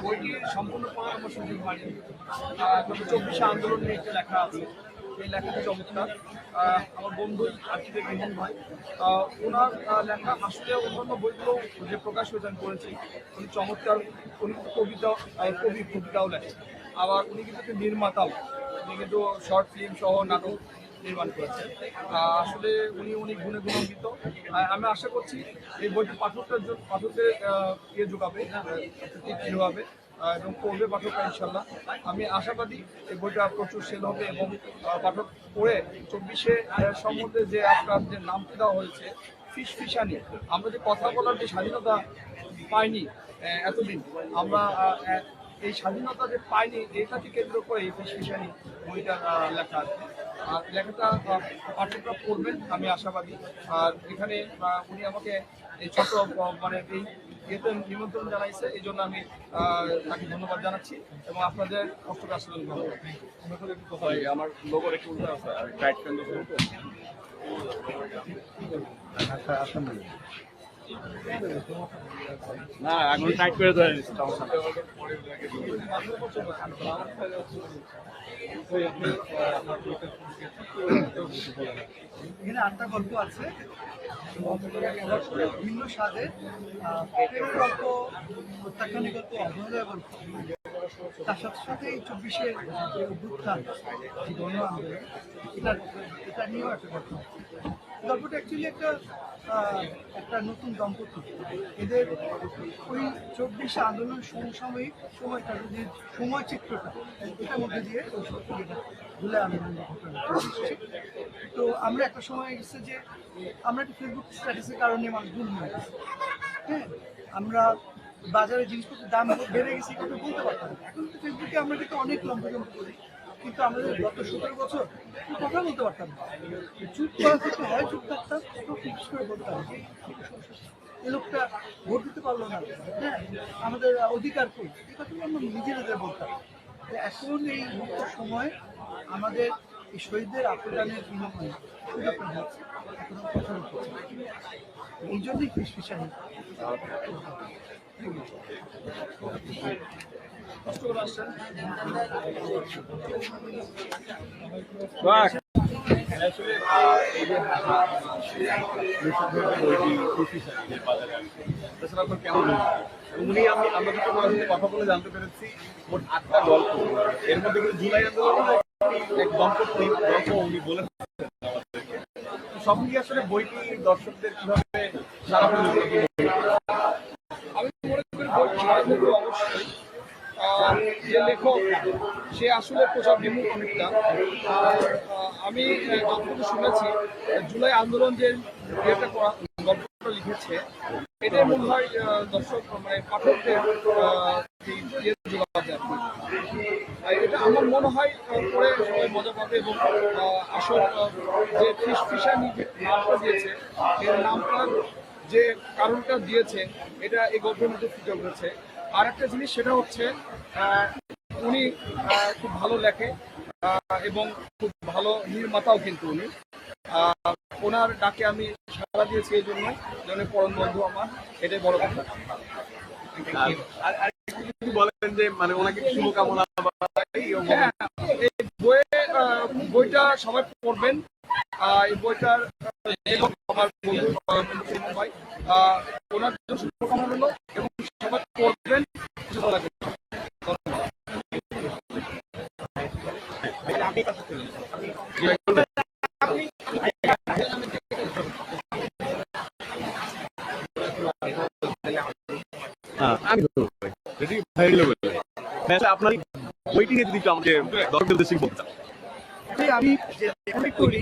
বইটি সম্পূর্ণ পড়ার হয়নি চব্বিশে আন্দোলন নিয়ে একটা লেখা আছে এই লেখাটি চমৎকার আমার বন্ধু আর্কিটেক্ট মোহন ভাই ওনার লেখা আসলে অন্যান্য বইগুলো যে প্রকাশ হয়েছে আমি পড়েছি উনি চমৎকার উনি কবিতা কবি কবিতাও লেখেন আবার উনি কিন্তু নির্মাতাও। উনি কিন্তু শর্ট ফিল্ম সহ নাটক নির্মাণ করেছেন। আসলে উনি অনেক গুণে গুণান্বিত। আমি আশা করছি এই বইটি পাঠকদের জন্য, পাঠকদের ইয়ে যোগাবে যোগাবে এবং পড়বে পাঠকরা ইনশাল্লাহ আমি আশাবাদী এই বইটা প্রচুর সেল হবে এবং পাঠক পড়ে চব্বিশে সম্বন্ধে যে আপনার যে নাম দেওয়া হয়েছে, ফিস ফিসানি, আমরা যে কথা বলার যে স্বাধীনতা পাইনি এতদিন, আমরা এই স্বাধীনতা যে পাইনি এটাকে কেন্দ্র করে এই ফিস ফিসানি বইটা লেখা লেখাটা পাঠকরা পড়বেন আমি আশাবাদী। আর এখানে উনি আমাকে এই ছোট মানে এই ইয়েতে নিমন্ত্রণ জানাইছে এই জন্য আমি আহ, তাকে ধন্যবাদ জানাচ্ছি এবং আপনাদের কষ্টকে আসলে আমার লোগোর একটু উল্টা আছে টাইট না এখন টাইট করে ধরে নিচ্ছি সমস্যা এখানে আটটা গল্প আছে। ভিন্ন স্বাদের আহ, প্রেমের গল্প প্রত্যাখ্যানের গল্প অভ্যুদয় গল্প। তার সাথে সাথে এই চব্বিশের যে অভ্যুত্থান গণ আন্দোলন এটা এটা নিয়েও একটা গল্প। গল্পটা অ্যাকচুয়ালি একটা একটা নতুন দম্পতি। এদের ওই চব্বিশে আন্দোলন সমসাময়িক সময়টা, যে সময় চিত্রটা এটার মধ্যে দিয়ে ভুলে আন্দোলনের ঘটনা তো আমরা একটা সময় গেছে যে আমরা একটা ফেসবুক স্ট্যাটাসের কারণে মানুষ গুম হয়ে গেছে। হ্যাঁ আমরা বাজারে জিনিসপত্রের দাম বেড়ে গেছে, কিন্তু বলতে পারতাম এখন তো ফেসবুকে আমরা অনেক লম্বা করি। কিন্তু আমাদের গত সতেরো বছর কথা বলতে পারতাম? চুপ করা থেকে হয়, চুপ থাকতাম একটু ফিক্স করে বলতাম এ লোকটা ভোট দিতে পারল না। হ্যাঁ আমাদের অধিকার কই? এই কথাগুলো আমরা নিজেদের বলতাম। তো এখন এই সময় আমাদের এই শহীদদের আত্মদানের বিনিময়ে সুযোগটা হচ্ছে এখন কথা এই জন্যই ফিসফিসানি। কষ্ট কথা বলে জানতে পেরেছি মোট আটটা গল্প এর মধ্যে জুলাই এক গল্প আসলে বইটি দর্শকদের কীভাবে সারা অবশ্যই যে লেখক, সে আসলে প্রচার বিমুখ অনেকটা। আমি যতটুকু শুনেছি, জুলাই আন্দোলন যে ইয়েটা করা, গল্পটা লিখেছে, এটাই মনে হয় দর্শক মানে পাঠকদের ইয়ে এটা আমার মনে হয় পড়ে সবাই মজা পাবে এবং আসল যে ফিস ফিশানি যে নামটা দিয়েছে এর নামটা যে কারণটা দিয়েছে, এটা এই গল্পের মধ্যে ফুটে উঠেছে। আর একটা জিনিস সেটা হচ্ছে উনি খুব ভালো লেখে এবং খুব ভালো নির্মাতাও কিন্তু উনি। ওনার ডাকে আমি সাড়া দিয়েছি এই জন্য জন্য পরম বন্ধু আমার এটাই বড় কথা। বলেন যে মানে ওনাকে শুভকামনা হ্যাঁ এই বইয়ে বইটা সবাই পড়বেন। এই বইটার আমার বন্ধু ভাই ওনার জন্য শুভকামনা এবং সবাই লাগবে হ্যাঁ, আমি আপনার বইটি নিয়ে যদি আমাকে উদ্দেশ্যে বলতে আমি করি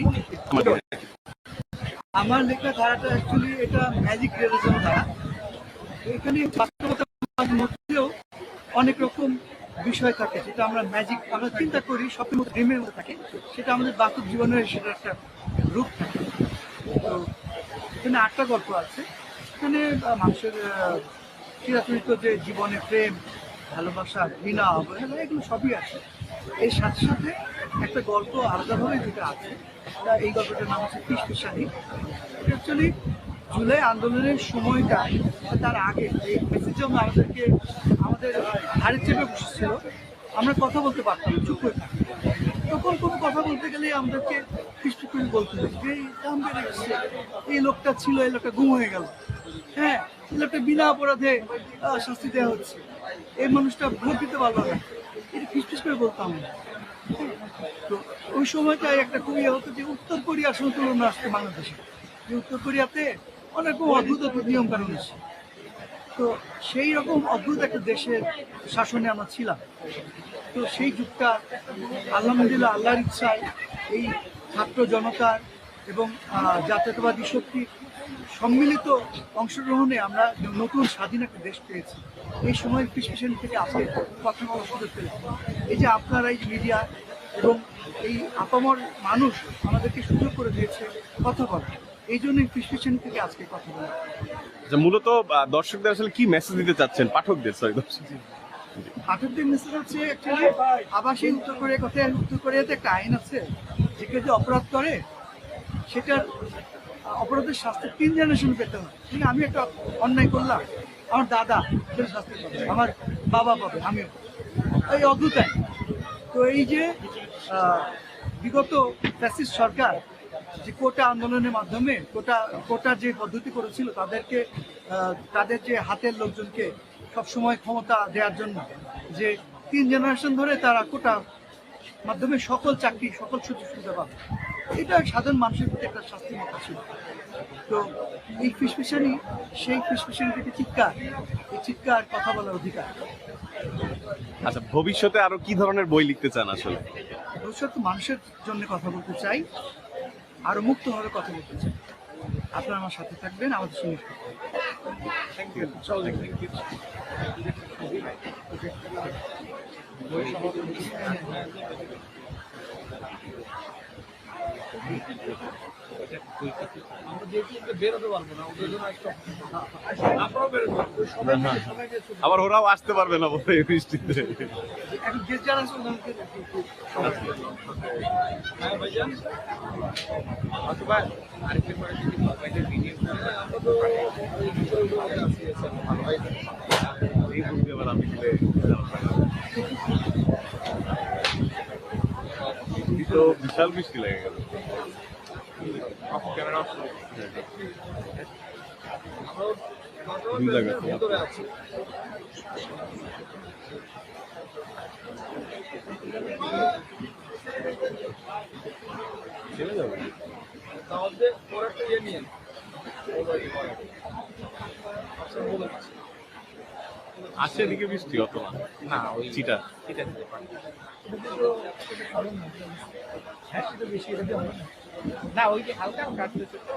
আমার লেখা ধারাটা অ্যাকচুয়ালি এটা ম্যাজিক রিয়েলিজম ধারা এখানে বাস্তবতার মধ্যেও অনেক রকম বিষয় থাকে, যেটা আমরা ম্যাজিক আমরা চিন্তা করি, সবসময় ড্রিমের মধ্যে থাকে, সেটা আমাদের বাস্তব জীবনের সেটা একটা রূপ থাকে। তো এখানে আটটা গল্প আছে। এখানে মানুষের চিরাচরিত যে জীবনে প্রেম, ভালোবাসা, ঘৃণা, অবহেলা, এগুলো সবই আছে। এর সাথে সাথে একটা গল্প আলাদাভাবে যেটা আছে এই গল্পটার নাম হচ্ছে ফিস ফিসানি অ্যাকচুয়ালি জুলাই আন্দোলনের সময়টা তার আগে এই মেসেজম আমাদেরকে আমাদের হাড়ি চেপে বসেছিল। আমরা কথা বলতে পারতাম না, চুপ করে। তখন কোনো কথা বলতে গেলে আমাদেরকে ফিসফিস বলতে হতো যে এই দাম বেড়ে গেছে এই লোকটা ছিল এই লোকটা গুম হয়ে গেল। হ্যাঁ এই লোকটা বিনা অপরাধে শাস্তি দেওয়া হচ্ছে। এই মানুষটা ভোট দিতে পারল না। এটা ফিসফিস করে বলতাম আমরা। তো ওই সময়টায় একটা খুবই ইয়ে হতো যে উত্তর কোরিয়ার সন্তুলন আসছে বাংলাদেশে। যে উত্তর কোরিয়াতে অনেক অদ্ভুত অদ্ভুত নিয়ম কানুন আছে। তো সেই রকম অদ্ভুত একটা দেশের শাসনে আমরা ছিলাম। তো সেই যুগটা আলহামদুলিল্লাহ আল্লাহর ইচ্ছায় এই ছাত্র জনতার এবং জাতীয়তাবাদী শক্তির সম্মিলিত অংশগ্রহণে আমরা নতুন স্বাধীন একটা দেশ পেয়েছি। এই সময় ফিসফিশন থেকে আজকে কথা বলার সুযোগ পেলাম। এই যে আপনারা এই মিডিয়া এবং এই আপামর মানুষ আমাদেরকে সুযোগ করে দিয়েছে কথা বলা এই জন্যই ফিসফিশন থেকে আজকে কথা বলা আচ্ছা, মূলত আহ, দর্শকদের আসলে কি মেসেজ দিতে চাচ্ছেন? পাঠকদের সরি দর্শক। পাঠকদের মেসেজ হচ্ছে অ্যাকচুয়ালি আবাসিক উত্তর কোরিয়া কথায় উত্তর কোরিয়াতে একটা আইন আছে। যে কেউ যে অপরাধ করে সেটার অপরাধের শাস্তি তিন জেনারেশন পেতে হয় ঠিক আমি একটা অন্যায় করলাম। আমার দাদা সেটা শাস্তি পাবে। আমার বাবা পাবে আমিও এই অদ্ভুত আইন। তো এই যে বিগত ফ্যাসিস্ট সরকার যে কোটা আন্দোলনের মাধ্যমে কোটা কোটা যে পদ্ধতি করেছিল তাদেরকে তাদের যে হাতের লোকজনকে সবসময় ক্ষমতা দেওয়ার জন্য যে তিন জেনারেশন ধরে তারা কোটা মাধ্যমে সকল চাকরি সকল সুযোগ সুবিধা পাবে। এটা সাধারণ মানুষের প্রতি একটা শাস্তি মতো ছিল। তো এই ফিসফিসানি সেই ফিসফিসানি থেকে চিৎকার এই চিৎকার কথা বলার অধিকার। আচ্ছা ভবিষ্যতে আরও কি ধরনের বই লিখতে চান আসলে? ভবিষ্যৎ মানুষের জন্য কথা বলতে চাই। আরও মুক্তভাবে কথা বলতে চাই আপনারা আমার সাথে থাকবেন আমাদের সঙ্গে। থ্যাংক ইউ ইউ আবার ওরাও আসতে পারবে না বলে বৃষ্টিতে। বিশাল বৃষ্টি লেগে গেল। চলে যাবে তাহলে পরেরটা ইয়ে নিয়ে। আসে এদিকে বৃষ্টি অত না। না ওই চিটা এটা দিতে পারি না। ওই যে হালকা কাটতেছে তো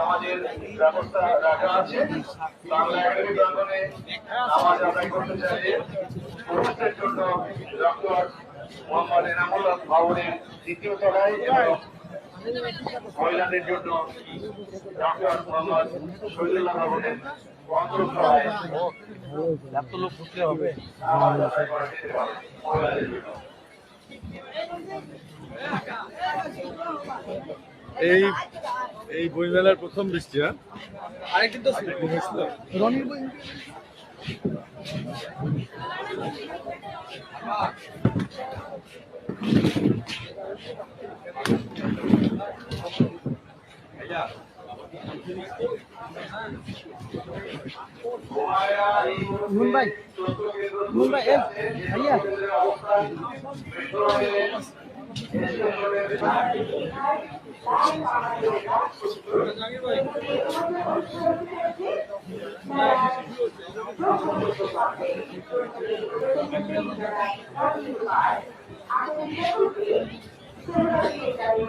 আমাদের ব্যবস্থা রাখা আছে জন্য দ্বিতীয় তলায় এবং মহিলাদের জন্য ডক্টর মোহাম্মদ শহীদুল্লাহ ভবনের এত লোক ঢুকলে হবে। এই এই বইমেলার প্রথম বৃষ্টি হ্যাঁ? আরেকদিন তো রনির বই। মুম্বাই মুম্বাই এ ভাইয়া জাহাঙ্গীর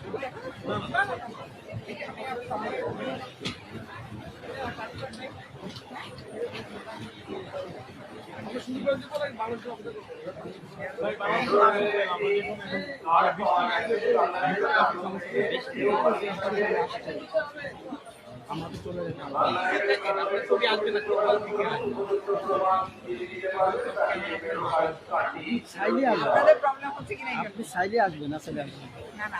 সাইডে আসবে আপনাদের প্রবলেম হচ্ছে কিনা এই আপনি সাইডে আসবেন সাইডে আসবেন না। না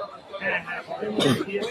প্রবলেম হচ্ছে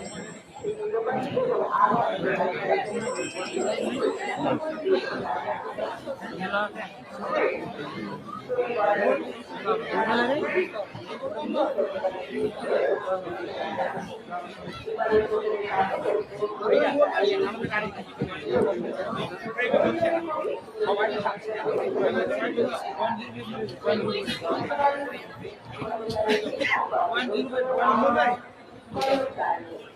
One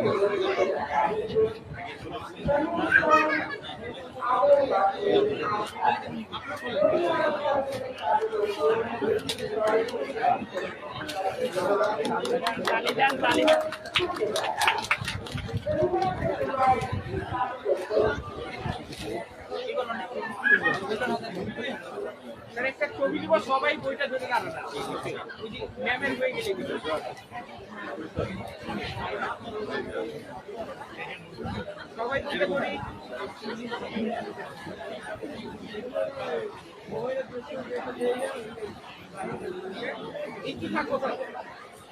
উনি উনি একটা সবাই বইটা ধরে দাঁড়ান ম্যামের বই গেলে সবাই তুলে ধরি এই কি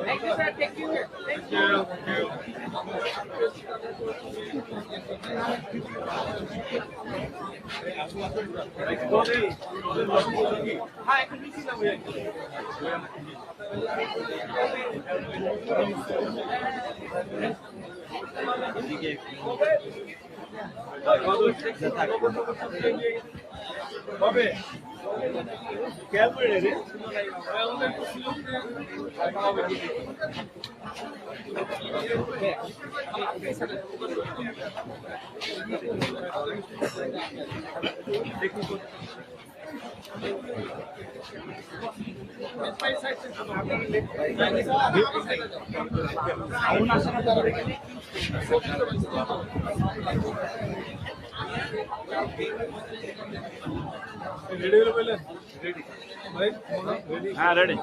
Thank you, sir. Thank you. Thank you. হ্যাঁ একটু মিশিয়ে যাব কবে খেয়াল করে कैबल ले रहे రెడీ రెడీ. రెడీ.